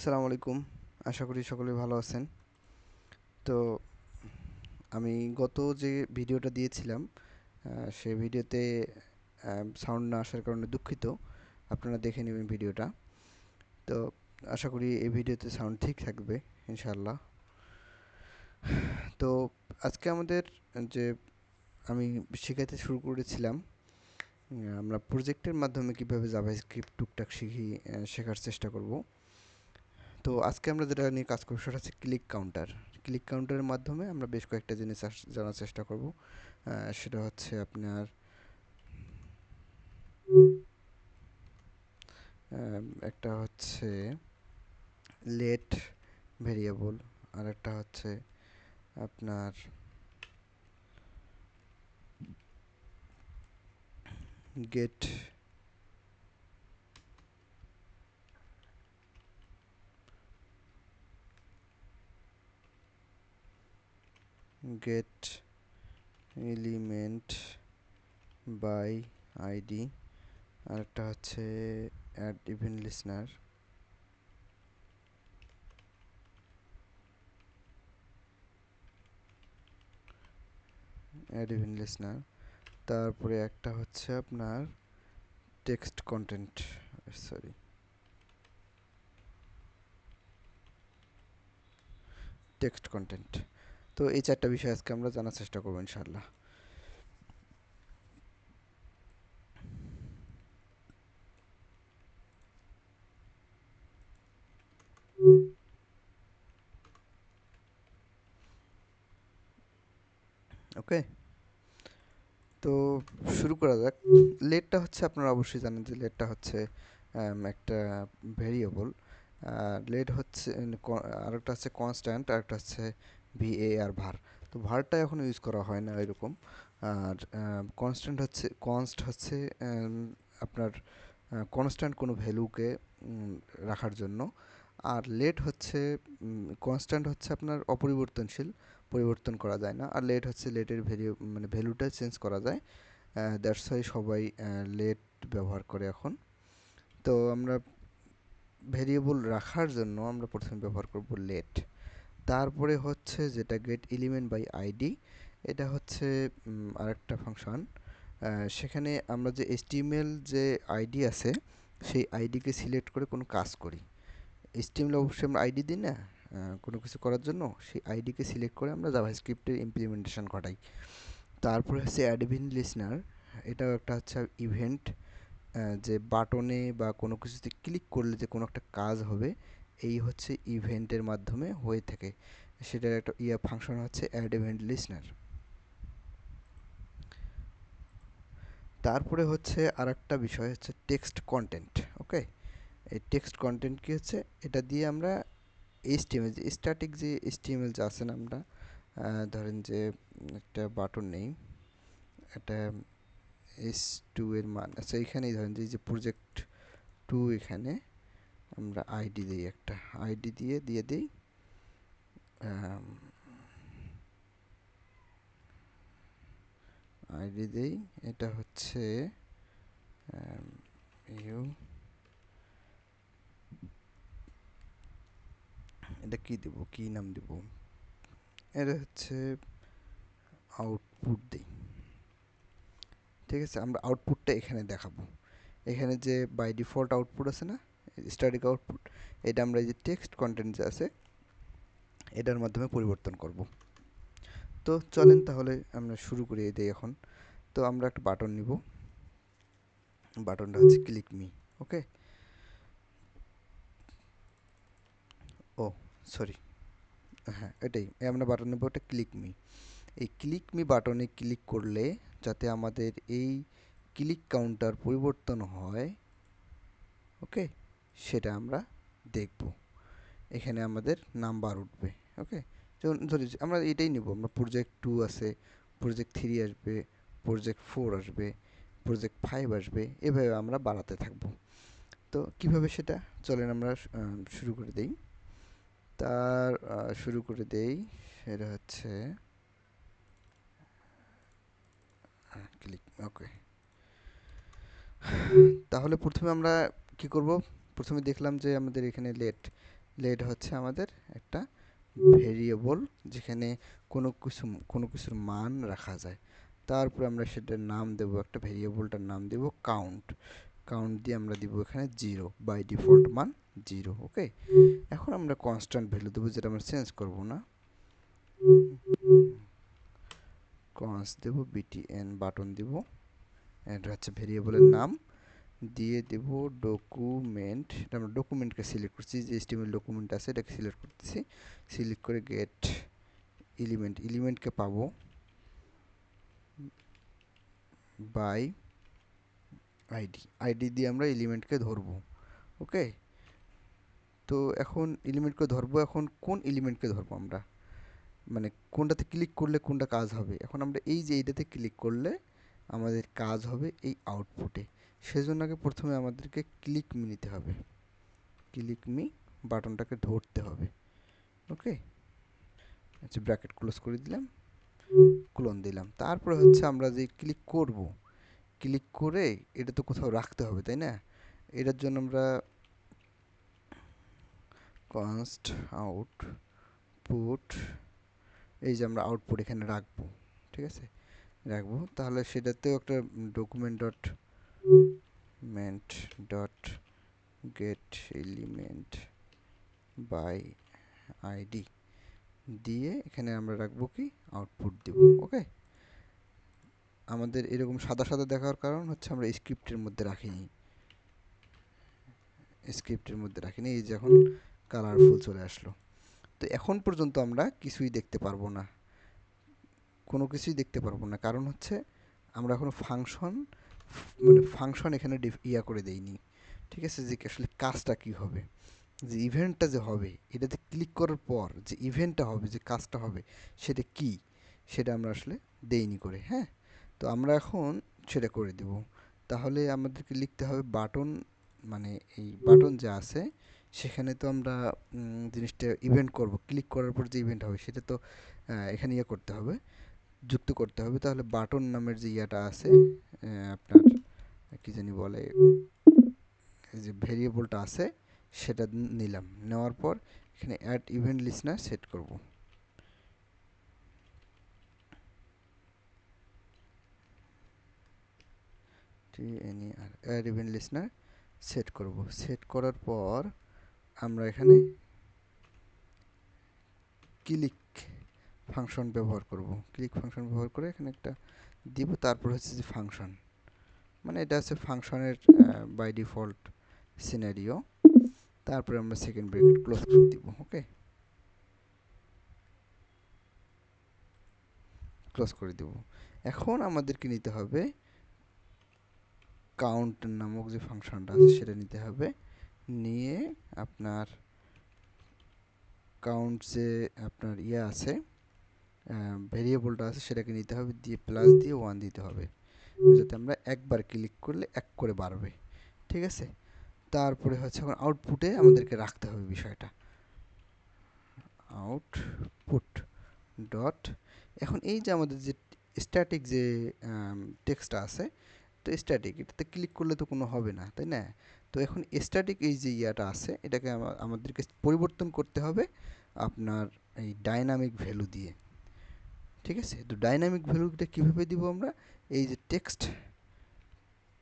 আসসালামু আলাইকুম। আশা করি সকলে ভালো আছেন। তো আমি গত যে ভিডিওটা দিয়েছিলাম সেই ভিডিওতে সাউন্ড না আসার কারণে দুঃখিত। আপনারা দেখে নেবেন ভিডিওটা। তো আশা করি এই ভিডিওতে সাউন্ড ঠিক থাকবে, ইনশাআল্লাহ। তো আজকে আমাদের যে আমি শেখাতে শুরু করেছিলাম আমরা প্রজেক্টের মাধ্যমে কীভাবে জাভাস্ক্রিপ্ট টুকটাক শিখি শেখার চেষ্টা করব। তো আজকে আমরা যেটা নিয়ে কাজ করব সেটা হচ্ছে ক্লিক কাউন্টার ক্লিক কাউন্টারের মাধ্যমে আমরা বেশ কয়েকটা জিনিস জানার চেষ্টা করব। সেটা হচ্ছে আপনার একটা হচ্ছে লেট ভেরিয়েবল আর একটা হচ্ছে আপনার get get element by ID আর একটা হচ্ছে add event listener add event listener তারপরে একটা হচ্ছে আপনার text content sorry text content তো এই চারটা বিষয় আজকে আমরা জানার চেষ্টা করব ইনশাআল্লাহ। ওকে। তো শুরু করা যাক। লেটটা হচ্ছে আপনারা অবশ্যই জানেন যে লেটটা হচ্ছে একটা ভেরিয়েবল। লেট হচ্ছে আর একটা হচ্ছে কনস্ট্যান্ট আর একটা হচ্ছে ভিএ আর ভার। তো ভারটা এখন ইউজ করা হয় না এরকম। আর কনস্ট্যান্ট হচ্ছে কনস্ট হচ্ছে আপনার কনস্ট্যান্ট কোনো ভ্যালুকে রাখার জন্য। আর লেট হচ্ছে কনস্ট্যান্ট হচ্ছে আপনার অপরিবর্তনশীল, পরিবর্তন করা যায় না। আর লেট হচ্ছে লেটের ভ্যালু মানে ভ্যালুটা চেঞ্জ করা যায়। দ্যাটস ওয়াই সবাই লেট ব্যবহার করে এখন। তো আমরা ভেরিয়েবল রাখার জন্য আমরা প্রথমে ব্যবহার করব লেট তারপরে হচ্ছে যেটা গেট এলিমেন্ট বাই আইডি এটা হচ্ছে আরেকটা ফাংশন সেখানে আমরা যে এসটিএমএল যে আইডি আছে, সেই আইডিকে সিলেক্ট করে কোনো কাজ করি। এসটিএমএল অবশ্যই আমরা আইডি দিই না? কোনো কিছু করার জন্য? সেই আইডিকে সিলেক্ট করে আমরা জাভাস্ক্রিপ্টের ইমপ্লিমেন্টেশন ঘটাই। তারপরে হচ্ছে অ্যাডভিন লিসনার এটাও একটা হচ্ছে ইভেন্ট যে বাটনে বা কোনো কিছুতে ক্লিক করলে যে কোনো একটা কাজ হবে এই হচ্ছে ইভেন্টের মাধ্যমে হয়ে থাকে। সেটার একটা ইয়া ফাংশন হচ্ছে অ্যাড ইভেন্ট লিসনার তারপরে হচ্ছে আরেকটা বিষয় হচ্ছে টেক্সট কন্টেন্ট ওকে এই টেক্সট কন্টেন্ট কি হচ্ছে? এটা দিয়ে আমরা এইচটিএমএল যে স্ট্যাটিক যে এইচটিএমএল যে আছে না আমরা ধরেন যে একটা বাটন নেই, একটা এস টু এর মান আচ্ছা এখানেই ধরেন যে প্রজেক্ট টু এখানে আমরা আইডি দিই একটা। আইডি দিয়ে দিয়ে দিই আইডি দিই, এটা হচ্ছে ইউ এটা কি দেব, কি নাম দেব? এটা হচ্ছে আউটপুট দিই। ঠিক আছে, আমরা আউটপুটটা এখানে দেখাবো। এখানে যে বাই ডিফল্ট আউটপুট আছে না স্ট্যাটিক আউটপুট এটা আমরা যে টেক্সট কন্টেন্ট যে আছে, এটার মাধ্যমে পরিবর্তন করব। তো চলেন তাহলে আমরা শুরু করি দিয়ে এখন। তো আমরা একটা বাটন নিব। বাটনটা হচ্ছে click me okay oh sorry হ্যাঁ এটাই। আমরা বাটন নেব ওটা ক্লিক মি এই ক্লিক মি বাটনে ক্লিক করলে যাতে আমাদের এই ক্লিক কাউন্টার পরিবর্তন হয় ওকে সেটা আমরা দেখব। এখানে আমাদের নাম্বার উঠবে, ওকে? যেমন ধরি আমরা এটাই নিব, আমরা প্রজেক্ট টু আছে প্রজেক্ট থ্রি আসবে প্রজেক্ট ফোর আসবে প্রজেক্ট ফাইভ আসবে, এভাবে আমরা বাড়াতে থাকব। তো কীভাবে সেটা? চলেন আমরা শুরু করে দেই। তার শুরু করে দেই, সেটা হচ্ছে ক্লিক ওকে তাহলে প্রথমে আমরা কি করব? প্রথমে দেখলাম যে আমাদের এখানে লেট লেট হচ্ছে আমাদের একটা ভেরিয়েবল যেখানে কোনো কিছু, কোনো কিছুর মান রাখা যায়। তারপর আমরা সেটার নাম দেব, একটা ভেরিয়েবলটার নাম দেব কাউন্ট কাউন্ট দিয়ে আমরা দিব এখানে জিরো বাই ডিফল্ট মান জিরো ওকে এখন আমরা কনস্ট্যান্ট ভ্যালু দেবো যেটা আমরা চেঞ্জ করব না। কনস দেব বিটিএন বাটন দিব। এটা হচ্ছে ভেরিয়েবলের নাম। দিয়ে দেব ডকুমেন্ট আমরা ডকুমেন্টকে সিলেক্ট করছি, যে এসটিএমএল ডকুমেন্ট আছে, এটাকে সিলেক্ট করতেছি। সিলেক্ট করে গেট এলিমেন্ট এলিমেন্টকে পাবো বাই আইডি আইডি দিয়ে আমরা এলিমেন্টকে ধরবো ওকে তো এখন এলিমেন্টকে ধরবো, এখন কোন এলিমেন্টকে ধরবো আমরা? মানে কোনটাতে ক্লিক করলে কোনটা কাজ হবে? এখন আমরা এই যে এইটাতে ক্লিক করলে আমাদের কাজ হবে এই আউটপুটে সেজন্য আগে প্রথমে আমাদেরকে ক্লিক মি নিতে হবে। ক্লিক মি বাটনটাকে ধরতে হবে। ওকে আচ্ছা ব্র্যাকেট ক্লোজ করে দিলাম ক্লোন দিলাম। তারপরে হচ্ছে আমরা যে ক্লিক করব ক্লিক করে এটা তো কোথাও রাখতে হবে, তাই না? এটার জন্য আমরা কনস্ট আউট পুট এই যে আমরা আউটপুট এখানে রাখব, ঠিক আছে? রাখব। তাহলে সেটাতেও একটা document dot meant dot get element by ID দিয়ে এখানে আমরা রাখব কি? আউটপুট দেব ওকে আমাদের এরকম সাদা সাদা দেখার কারণ হচ্ছে আমরা স্ক্রিপ্টের মধ্যে রাখিনি। স্ক্রিপ্টের মধ্যে রাখিনি, এই যে এখন কালারফুল চলে আসলো। তো এখন পর্যন্ত আমরা কিছুই দেখতে পারব না। কোনো কিছুই দেখতে পারব না। কারণ হচ্ছে আমরা এখনও ফাংশন মানে ফাংশন এখানে ইয়া করে দেইনি ঠিক আছে? যে আসলে কাজটা কী হবে? যে ইভেন্টটা যে হবে এটাতে ক্লিক করার পর যে ইভেন্টটা হবে যে কাজটা হবে সেটা কি? সেটা আমরা আসলে দেইনি করে হ্যাঁ? তো আমরা এখন সেটা করে দেব। তাহলে আমাদেরকে লিখতে হবে বাটন মানে এই বাটন যা আছে সেখানে তো আমরা জিনিসটা ইভেন্ট করব। ক্লিক করার পর যে ইভেন্ট হবে সেটা তো এখানে ইয়ে করতে হবে। যুক্ত করতে হবে। তাহলে বাটন নামের যে ইয়াটা আছে আপনার কি জানি বলে, যে ভেরিয়েবলটা আছে, সেটা নিলাম। নেওয়ার পর এখানে অ্যাড ইভেন্ট লিসনার সেট করব। অ্যাড ইভেন্ট লিসনার সেট করব। সেট করার পর আমরা এখানে ক্লিক ফাংশন ব্যবহার করব। ক্লিক ফাংশন ব্যবহার করে এখানে একটা দিব, তারপর হচ্ছে যে ফাংশন মানে এটা হচ্ছে ফাংশনের বাই ডিফল্ট সিনারিও তারপরে আমরা সেকেন্ড ব্রেকেট ক্লোজ করে দিব ওকে ক্লোজ করে দেব। এখন আমাদেরকে নিতে হবে কাউন্ট নামক যে ফাংশনটা আছে, সেটা নিতে হবে। নিয়ে আপনার কাউন্ট যে আপনার ইয়ে আছে ভেরিয়েবলটা আছে, সেটাকে নিতে হবে, দিয়ে প্লাস দিয়ে ওয়ান দিতে হবে। যাতে আমরা একবার ক্লিক করলে এক করে বাড়বে। ঠিক আছে? তারপরে হচ্ছে এখন আউটপুটে আমাদেরকে রাখতে হবে বিষয়টা। আউটপুট ডট এখন এই যে আমাদের যে স্ট্যাটিক যে টেক্সটটা আছে, তো স্ট্যাটিক এটাতে ক্লিক করলে তো কোনো হবে না, তাই না? তো এখন স্ট্যাটিক এই যে ইয়াটা আছে, এটাকে আমাদেরকে পরিবর্তন করতে হবে আপনার এই ডাইনামিক ভ্যালু দিয়ে। ঠিক আছে? তো ডাইনামিক ভ্যালুটা কীভাবে দিব আমরা? এই যে টেক্সট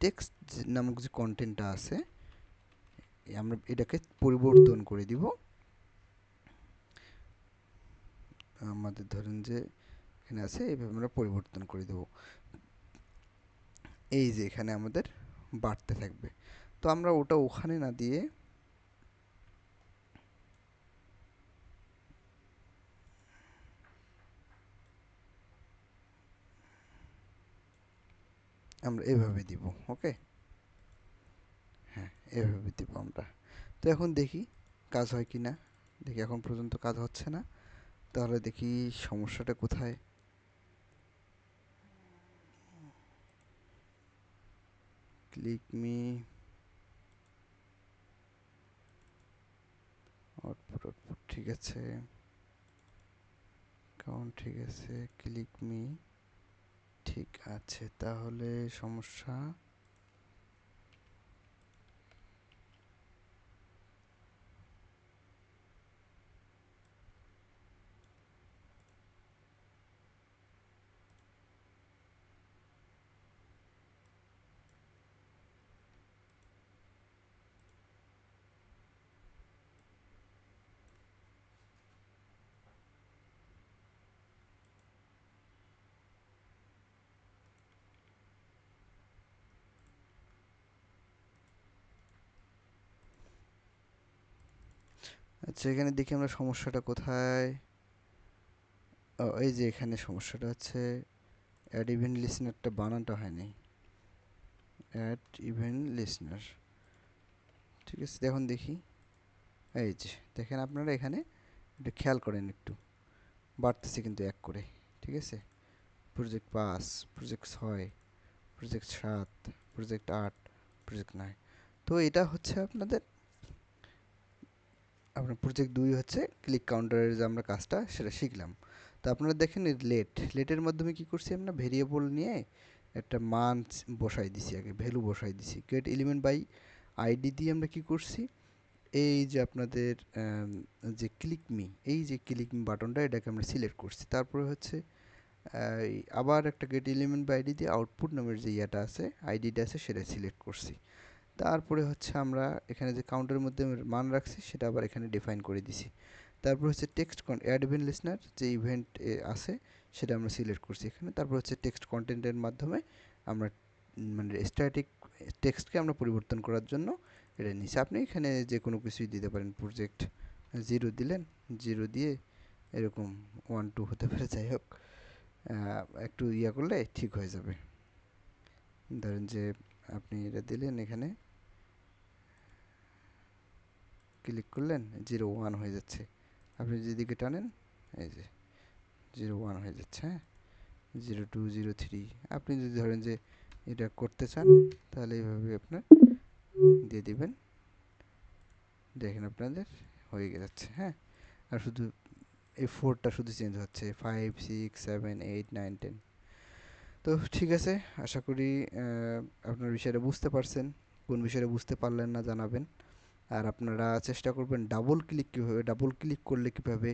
টেক্সট নামক যে কন্টেন্টটা আছে আমরা এটাকে পরিবর্তন করে দিব। আমাদের ধরেন যে এখানে আছে এইভাবে আমরা পরিবর্তন করে দেব। এই যে এখানে আমাদের বাড়তে থাকবে। তো আমরা ওটা ওখানে না দিয়ে আমরা এভাবে দিব ওকে হ্যাঁ এভাবে দিব আমরা। তো এখন দেখি কাজ হয় কি না দেখি এখন পর্যন্ত কাজ হচ্ছে না। তাহলে দেখি সমস্যাটা কোথায়। ক্লিক মি আউটপুট আউটপুট ঠিক আছে। কাউন্ট ঠিক আছে ক্লিক মি ঠিক আছে তাহলে সমস্যা আচ্ছা এখানে দেখি আমরা সমস্যাটা কোথায়? এই যে এখানে সমস্যাটা হচ্ছে অ্যাড ইভেন্ট লিসনারটা বানানটা হয়নি। অ্যাড ইভেন্ট লিসনার ঠিক আছে, এখন দেখি। এই যে, দেখেন আপনারা এখানে একটু খেয়াল করেন একটু। বাড়তেছে কিন্তু এক করে, ঠিক আছে? প্রজেক্ট পাঁচ প্রজেক্ট ছয় প্রজেক্ট সাত প্রজেক্ট আট প্রজেক্ট নয়। তো এটা হচ্ছে আপনাদের আপনার প্রজেক্ট দুই হচ্ছে ক্লিক কাউন্টারের যে আমরা কাজটা সেটা শিখলাম। তো আপনারা দেখেন লেট লেটের মাধ্যমে কি করছি আমরা? ভেরিয়েবল নিয়ে একটা মান বসাই দিছি আগে ভ্যালু বসাই দিছি। গেট এলিমেন্ট বাই আইডি দিয়ে আমরা কি করছি? এই যে আপনাদের যে ক্লিক মি এই যে ক্লিক মি বাটনটা এটাকে আমরা সিলেক্ট করছি। তারপরে হচ্ছে আবার একটা গেট এলিমেন্ট বাই আইডি দিয়ে আউটপুট নামের যে ইয়েটা আছে আইডিটা আছে সেটা সিলেক্ট করছি। তারপরে হচ্ছে আমরা এখানে যে কাউন্টারের মধ্যে মান রাখছি, সেটা আবার এখানে ডিফাইন করে দিছি। তারপর হচ্ছে টেক্সট অ্যাড ইভেন্ট লিসনার যে ইভেন্ট আছে, সেটা আমরা সিলেক্ট করছি এখানে। তারপর হচ্ছে টেক্সট কন্টেন্টের মাধ্যমে আমরা মানে স্ট্যাটিক টেক্সটকে আমরা পরিবর্তন করার জন্য এটা নিচ্ছি আপনি এখানে যে কোনো কিছুই দিতে পারেন প্রজেক্ট জিরো দিলেন জিরো দিয়ে এরকম ওয়ান টু হতে পারে, যাই হোক একটু ইয়া করলে ঠিক হয়ে যাবে। ধরেন যে আপনি এটা দিলেন এখানে। ক্লিক করলেন জিরো ওয়ান হয়ে যাচ্ছে। আপনি যেদিকে টানেন, এই যে জিরো ওয়ান হয়ে যাচ্ছে হ্যাঁ? জিরো টু জিরো থ্রি আপনি যদি ধরেন যে এটা করতে চান, তাহলে এইভাবে আপনার দিয়ে দিবেন। দেখেন আপনাদের হয়ে যাচ্ছে হ্যাঁ? আর শুধু এই ফোরটা শুধু চেঞ্জ হচ্ছে five six seven eight nine ten তো ঠিক আছে, আশা করি আপনার বিষয়টা বুঝতে পারছেন। কোন বিষয়টা বুঝতে পারলেন না জানাবেন। আর আপনারা চেষ্টা করবেন ডাবল ক্লিক কীভাবে ডাবল ক্লিক করলে কীভাবে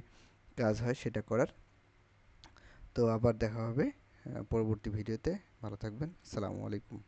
কাজ হয় সেটা করার। তো আবার দেখা হবে পরবর্তী ভিডিওতে ভালো থাকবেন। আসসালামু আলাইকুম।